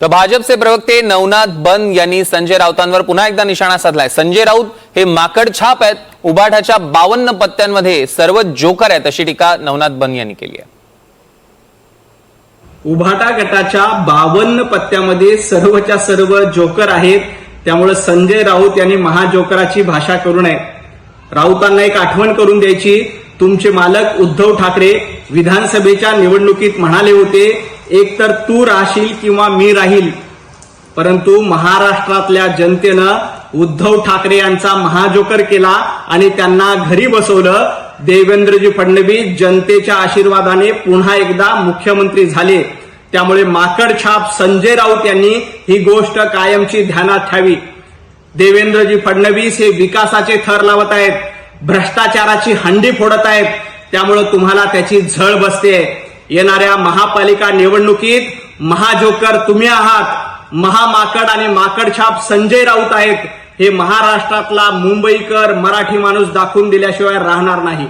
तर भाजपचे प्रवक्ते नवनाथ बन यांनी संजय राऊतांवर पुन्हा एकदा निशाणा साधलाय. संजय राऊत हे माकड छाप आहेत. उभाठाच्या बावन्न पत्त्यांमध्ये सर्व जोकर आहेत अशी टीका नवनाथ बन यांनी केली आहे. उभाटा गटाच्या बावन्न पत्त्यामध्ये सर्वच्या सर्व जोकर आहेत. त्यामुळे संजय राऊत यांनी महाजोकराची भाषा करू नये. राऊतांना एक आठवण करून द्यायची. तुमचे मालक उद्धव ठाकरे विधानसभेच्या निवडणुकीत म्हणाले होते एक तर तू राहशील किंवा मी राहील. परंतु महाराष्ट्रातल्या जनतेनं उद्धव ठाकरे यांचा महाजोकर केला आणि त्यांना घरी बसवलं देवेंद्रजी फडणवीस जनतेच्या आशीर्वादाने पुन्हा एकदा मुख्यमंत्री झाले. त्यामुळे माकडछाप संजय राऊत यांनी ही गोष्ट कायमची ध्यानात ठेवी देवेंद्रजी फडणवीस हे विकासाचे थर लावत आहेत भ्रष्टाचाराची हंडी फोडत आहेत. त्यामुळे तुम्हाला त्याची झळ बसते येणाऱ्या महापालिका निवडणुकीत महाजोकर तुम्ही आहात. महामाकड आणि माकडछाप संजय राऊत आहेत. हे महाराष्ट्रातला मुंबईकर मराठी माणूस दाखवून दिल्याशिवाय राहणार नाही.